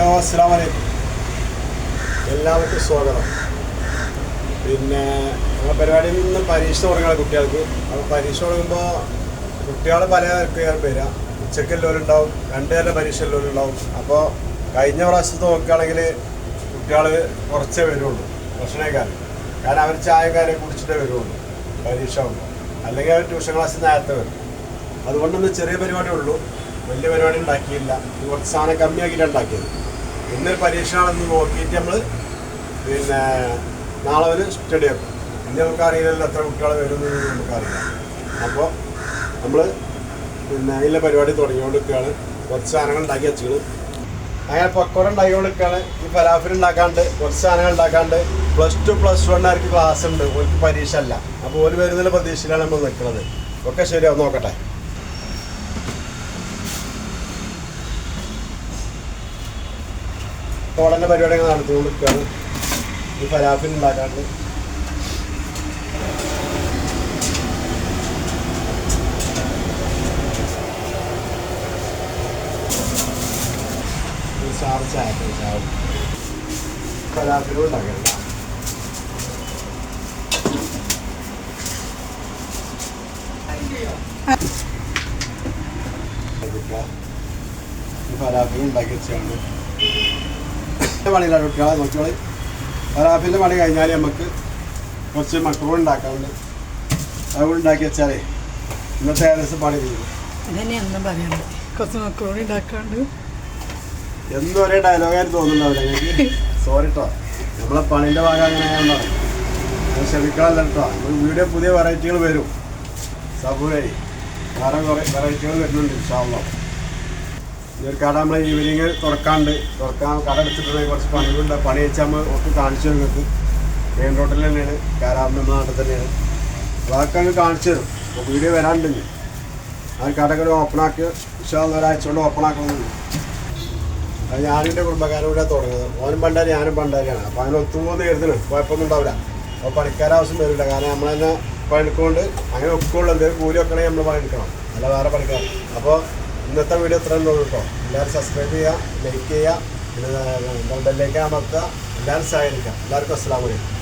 Hello അസ്സാം വലൈക്കും എല്ലാവർക്കും സ്വാഗതം. പിന്നെ നമ്മുടെ പരിപാടിയിൽ നിന്ന് പരീക്ഷ തുടങ്ങുകയാണ് കുട്ടികൾക്ക്. അപ്പോൾ പരീക്ഷ തുടങ്ങുമ്പോൾ കുട്ടികൾ പല പേരും വരിക എല്ലാവരുണ്ടാവും രണ്ട് നേരം പരീക്ഷ എല്ലാവരുണ്ടാവും അപ്പോൾ കഴിഞ്ഞ പ്രാവശ്യത്ത് നോക്കുകയാണെങ്കിൽ കുട്ടികൾ കുറച്ചേ വരുള്ളൂ ഭക്ഷണക്കാരൻ കാരണം അവർ ചായക്കാരെ കുടിച്ചിട്ടേ വരുള്ളൂ പരീക്ഷ ആകുമ്പോൾ അല്ലെങ്കിൽ അവർ ട്യൂഷൻ ക്ലാസ്സിൽ നേരത്തെ വരും. അതുകൊണ്ടൊന്ന് ചെറിയ പരിപാടി ഉള്ളൂ. വലിയ പരിപാടി ഉണ്ടാക്കിയില്ല. കുറച്ച് സാധനം കമ്മിയാക്കിയിട്ടാണ് ഉണ്ടാക്കിയത്. ഇന്നൊരു പരീക്ഷയാണെന്ന് നോക്കിയിട്ട് നമ്മൾ പിന്നെ നാളെ ഒരു സ്റ്റഡി ആക്കും ഇന്ന് നമുക്കറിയില്ലല്ലോ എത്ര കുട്ടികൾ വരുന്നത് നമുക്കറിയാം അപ്പോൾ നമ്മൾ പിന്നെ അതിലെ പരിപാടി തുടങ്ങിക്കൊണ്ടിരിക്കുകയാണ്. കുറച്ച് സാധനങ്ങൾ ഉണ്ടാക്കി വെച്ചത് അങ്ങനെ പക്കോട ഉണ്ടാക്കിക്കൊണ്ടിരിക്കുകയാണ്. ഈ ഫലാഫിൽ ഉണ്ടാക്കാണ്ട് കുറച്ച് സാധനങ്ങൾ ഉണ്ടാക്കാണ്ട്. പ്ലസ് ടു പ്ലസ് വണ്ണാർക്ക് ക്ലാസ് ഉണ്ട് ഓർക്ക് പരീക്ഷ അല്ല. അപ്പോൾ ഒരു വരുന്നതിൽ പ്രതീക്ഷയിലാണ് നമ്മൾ നിൽക്കുന്നത്. ഒക്കെ ശരിയാവും നോക്കട്ടെ. കോടന്റെ പരിപാടികൾ നടത്തിക്കൊണ്ടിരിക്കുകയാണ്. ഈ ഫലാഫിൽ ഉണ്ടാക്കാണ്ട്. ചാറ് ചായക്ക് ചാവും. ഫലാഫിലും ഉണ്ടാക്കണം ഈ ഫലാഫിലും ഉണ്ടാക്കി വെച്ചാണ് പണിയിലാണ് കുട്ടികളെ നോക്കിയോളി വരാഫിന്റെ പണി കഴിഞ്ഞാൽ നമുക്ക് കുറച്ച് മക്രൂൺ ഉണ്ടാക്കാറുണ്ട് അതുകൊണ്ട് ഉണ്ടാക്കി വെച്ചാലേ ഇന്നത്തെ ഏകദേശം പണി തീരും. എന്തോ പറയാൻ കുറച്ച് മക്രോണി ഉണ്ടാക്കാണ്ട്. എന്നും ഒരേ ഡയലോഗായിട്ട് തോന്നുന്നുണ്ടാവില്ല. എനിക്ക് സോറി കേട്ടോ നമ്മളെ പണിന്റെ ഭാഗം അങ്ങനെ ഞാൻ അത് ക്ഷമിക്കാനല്ല കേട്ടോ നമ്മൾ വീഡിയോ പുതിയ വെറൈറ്റികൾ വരും. സബുവേ വേറെ കുറേ വെറൈറ്റികൾ വരുന്നുണ്ട് ഇൻഷാല്ലോ ഈ ഒരു കട നമ്മൾ ഈവനിങ് തുറക്കാണ്ട് തുറക്കാൻ കട എടുത്തിട്ടുണ്ടെങ്കിൽ കുറച്ച് പണികളുണ്ട്. പണി വെച്ചാൽ നമ്മൾ ഒക്കെ കാണിച്ചു നിങ്ങൾക്ക്. മെയിൻ റോഡിൽ തന്നെയാണ്. കാരാമ്പ് നാട്ടിൽ തന്നെയാണ്. അതൊക്കെ കാണിച്ചു തരും. അപ്പോൾ വീഡിയോ വരാണ്ടുണ്ട് ആ കടകൾ ഓപ്പൺ ആക്കി. വിശ്വാസം ഒരാഴ്ച കൊണ്ട് ഓപ്പൺ ആക്കണമെന്നുണ്ട് അത് ഞാനെന്റെ കുടുംബക്കാരോടെ തുടങ്ങുന്നത്. ഓനും പണ്ടാരി ഞാനും പണ്ടാരിയാണ്. അപ്പോൾ അങ്ങനെ ഒത്തുപോകുന്ന കരുതണം കുഴപ്പമൊന്നും ഉണ്ടാവില്ല. അപ്പോൾ പണിക്കാരാവശ്യം വരില്ല. കാരണം നമ്മൾ തന്നെ പണിക്കൊണ്ട് അങ്ങനെ ഒക്കുള്ളൂ എന്തെങ്കിലും കൂലി വെക്കണമെങ്കിൽ നമ്മൾ പണിയെടുക്കണം. അല്ല വേറെ പണിക്കാർ. അപ്പോൾ ഇന്നത്തെ വീഡിയോ ഇത്രയും ഉള്ളൂ കേട്ടോ. എല്ലാവരും സബ്സ്ക്രൈബ് ചെയ്യുക ലൈക്ക് ചെയ്യുക പിന്നെ ബെല്ലേക്ക് അമർത്തുക. എല്ലാവരും സഹായിക്കുക എല്ലാവർക്കും അസ്സാം വലൈക്കും